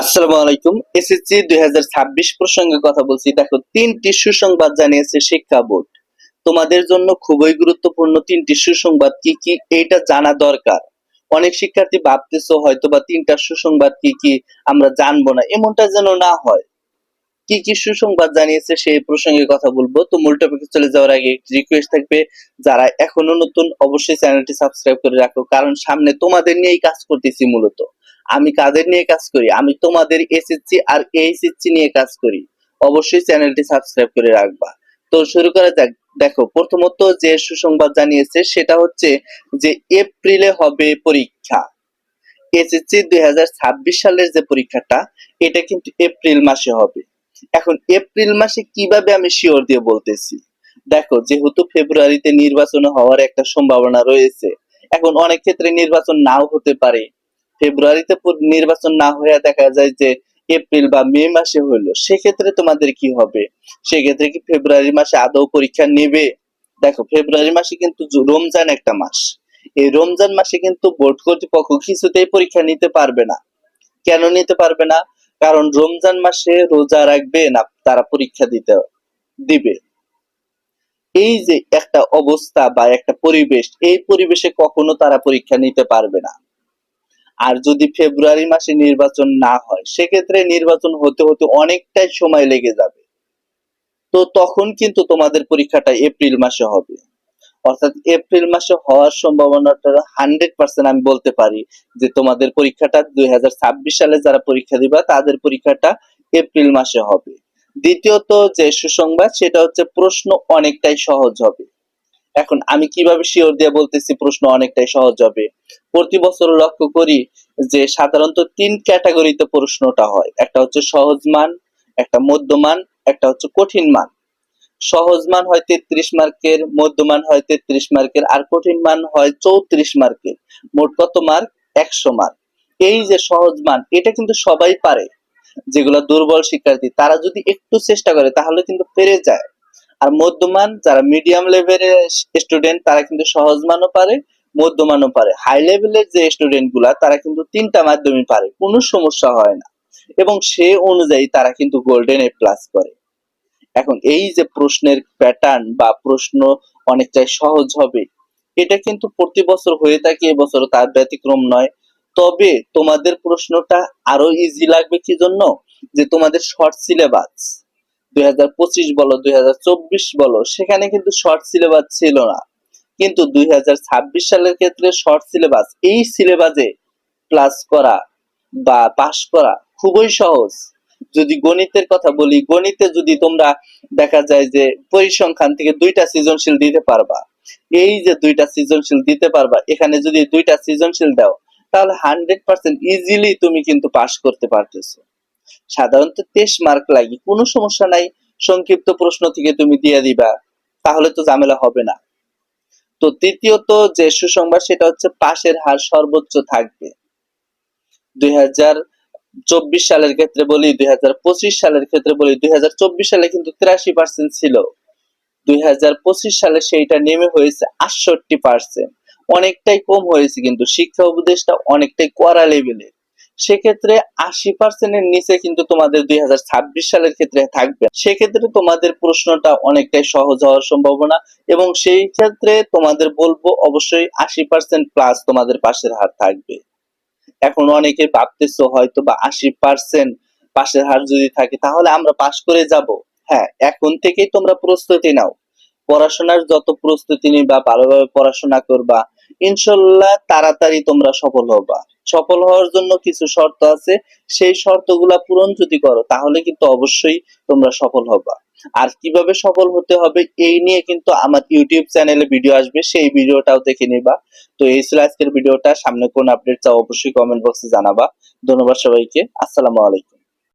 আসসালামু আলাইকুম, এসএসসি দুই হাজার ছাব্বিশ প্রসঙ্গে কথা বলছি। দেখো, তিনটি সুসংবাদ জানিয়েছে শিক্ষা বোর্ড। তোমাদের জন্য খুবই গুরুত্বপূর্ণ তিনটি সুসংবাদ কি কি এইটা জানা দরকার। অনেক শিক্ষার্থী হয়তো বা তিনটা সুসংবাদ কি কি আমরা জানব না, এমনটা যেন না হয়। কি কি সুসংবাদ জানিয়েছে সেই প্রসঙ্গে কথা বলব। তো মূল টপিকে চলে যাওয়ার আগে রিকোয়েস্ট থাকবে, যারা এখনও নতুন, অবশ্যই চ্যানেলটি সাবস্ক্রাইব করে রাখো, কারণ সামনে তোমাদের নিয়েই কাজ করতেছি মূলত। আমি কাদের নিয়ে কাজ করি? আমি তোমাদের এসএসসি আর এইচএসসি নিয়ে কাজ করি। অবশ্যই চ্যানেলটি সাবস্ক্রাইব করে রাখবা। তো শুরু করা যাক। দেখো, প্রথমত যে সুসংবাদ জানিয়েছে, সেটা হচ্ছে যে এপ্রিলে হবে পরীক্ষা। এসএসসি দুই হাজার ছাব্বিশ সালের যে পরীক্ষাটা, এটা কিন্তু এপ্রিল মাসে হবে। এখন এপ্রিল মাসে কীভাবে আমি শিওর দিয়ে বলতেছি? দেখো, যেহেতু ফেব্রুয়ারিতে নির্বাচন হওয়ার একটা সম্ভাবনা রয়েছে, এখন অনেক ক্ষেত্রে নির্বাচন নাও হতে পারে। ফেব্রুয়ারিতে নির্বাচন না হয়ে দেখা যায় যে এপ্রিল বা মে মাসে হইল সেক্ষেত্রে তোমাদের কি হবে? সেক্ষেত্রে কি ফেব্রুয়ারি মাসে আদৌ পরীক্ষা নেবে? দেখো, ফেব্রুয়ারি মাসে কিন্তু রমজান একটা মাস। এই রমজান মাসে কিন্তু বোর্ড কর্তৃপক্ষ কিছুতেই পরীক্ষা নিতে পারবে না। কেন নিতে পারবে না? কারণ রমজান মাসে রোজা রাখবে না, তারা পরীক্ষা দিতে দিবে। এই যে একটা অবস্থা বা একটা পরিবেশ, এই পরিবেশে কখনো তারা পরীক্ষা নিতে পারবে না। আর যদি ফেব্রুয়ারি মাসে নির্বাচন না হয়, সেক্ষেত্রে নির্বাচন হতে হতে অনেকটাই সময় লেগে যাবে। তো তখন কিন্তু তোমাদের পরীক্ষাটা এপ্রিল মাসে হবে। অর্থাৎ এপ্রিল মাসে হওয়ার সম্ভাবনাটা হান্ড্রেড পার্সেন্ট আমি বলতে পারি যে তোমাদের পরীক্ষাটা দুই হাজার ছাব্বিশ সালে যারা পরীক্ষা দিবা, তাদের পরীক্ষাটা এপ্রিল মাসে হবে। দ্বিতীয়ত যে সুসংবাদ, সেটা হচ্ছে প্রশ্ন অনেকটাই সহজ হবে। এখন আমি কীভাবে শিওর দিয়ে বলতেছি প্রশ্ন অনেকটাই সহজ হবে। প্রতি বছর লক্ষ্য করি যে সাধারণত তিন ক্যাটাগরিতে প্রশ্নটা হয়। একটা হচ্ছে সহজ মান, একটা মধ্যমান একটা হচ্ছে কঠিন মান। সহজ মান হয় তেত্রিশ মার্কের মধ্যমান হয় তেত্রিশ মার্কের, আর কঠিন মান হয় চৌত্রিশ মার্কের। মোট কত মার্ক? একশো মার্ক। এই যে সহজ মান, এটা কিন্তু সবাই পারে, যেগুলো দুর্বল শিক্ষার্থী। তারা যদি একটু চেষ্টা করে, তাহলে কিন্তু পেরে যায়। আর মধ্যমান যারা মিডিয়াম লেভেলের স্টুডেন্ট তারা কিন্তু সহজ মানও পারে, মধ্যমানও পারে। হাই লেভেলের যে স্টুডেন্টগুলা, তারা কিন্তু তিনটা মাধ্যমে পারে, কোনো সমস্যা হয় না। এবং সে অনুযায়ী তারা কিন্তু গোল্ডেন এ প্লাস করে। এখন এই যে প্রশ্নের প্যাটার্ন বা প্রশ্ন অনেকটাই সহজ হবে, এটা কিন্তু প্রতি বছর হয়ে থাকে এবছর তার ব্যতিক্রম নয়। তবে তোমাদের প্রশ্নটা আরও ইজি লাগবে কি জন্য? যে তোমাদের শর্ট সিলেবাস দুই হাজার পঁচিশ বলো, দুই হাজার চব্বিশ বলো, সেখানে কিন্তু শর্ট সিলেবাস ছিল না। কিন্তু দুই হাজার ছাব্বিশ সালের ক্ষেত্রে শর্ট সিলেবাস এই সিলেবাসে প্লাস করা বা পাশ করা খুবই সহজ। যদি গণিতের কথা বলি, গণিতে যদি তোমরা দেখা যায় যে পরিসংখ্যান থেকে দুইটা সৃজনশীল দিতে পারবা, এই যে দুইটা সৃজনশীল দিতে পারবা, এখানে যদি দুইটা সৃজনশীল দাও, তাহলে হান্ড্রেড পার্সেন্ট ইজিলি তুমি কিন্তু পাশ করতে পারতেছো। সাধারণত তেইশ মার্ক লাগে, কোনো সমস্যা নাই। সংক্ষিপ্ত প্রশ্ন থেকে তুমি দিয়ে দিবা, তাহলে তো ঝামেলা হবে না। তো তৃতীয়ত যে সুসংবাদ, সেটা হচ্ছে পাশের হার সর্বোচ্চ থাকবে। দুই সালের ক্ষেত্রে বলি, দুই হাজার পঁচিশ সালের ক্ষেত্রে বলি, দুই হাজার চব্বিশ সালে কিন্তু তিরাশি পার্সেন্ট ছিল। দুই হাজার পঁচিশ সালে সেইটা নেমে হয়েছে আটষট্টি পার্সেন্ট অনেকটাই কম হয়েছে কিন্তু শিক্ষা উপদেশটা অনেকটাই কড়া লেভেলের সেক্ষেত্রে আশি পার্সেন্টের নিচে কিন্তু তোমাদের দুই হাজার ছাব্বিশ সালের ক্ষেত্রে থাকবে। সেক্ষেত্রে তোমাদের প্রশ্নটা অনেকটাই সহজ হওয়ার সম্ভাবনা এবং সেই ক্ষেত্রে তোমাদের বলব অবশ্যই আশি পার্সেন্ট প্লাস তোমাদের পাশের হার থাকবে। এখন অনেকে ভাবতেছো হয়তো বা আশি পার্সেন্ট পাশের হার যদি থাকে তাহলে আমরা পাশ করে যাব। হ্যাঁ এখন থেকেই তোমরা প্রস্তুতি নাও। পড়াশোনার যত প্রস্তুতি নিবা, ভালোভাবে পড়াশোনা করবা ইনশাল্লাহ তাড়াতাড়ি তোমরা সফল হবা। সফল হওয়ার জন্য কিছু শর্ত আছে। সেই শর্তগুলা পূরণ যদি করো, তাহলে কিন্তু অবশ্যই তোমরা সফল হবা। আর কীভাবে সফল হতে হবে, এই নিয়ে কিন্তু আমার ইউটিউব চ্যানেলে ভিডিও আসবে, সেই ভিডিওটাও দেখে নিবা। তো এই ছিল আজকের ভিডিওটা, সামনে কোন আপডেট চাও অবশ্যই কমেন্ট বক্সে জানাবা। ধন্যবাদ সবাইকে, আসসালামু আলাইকুম।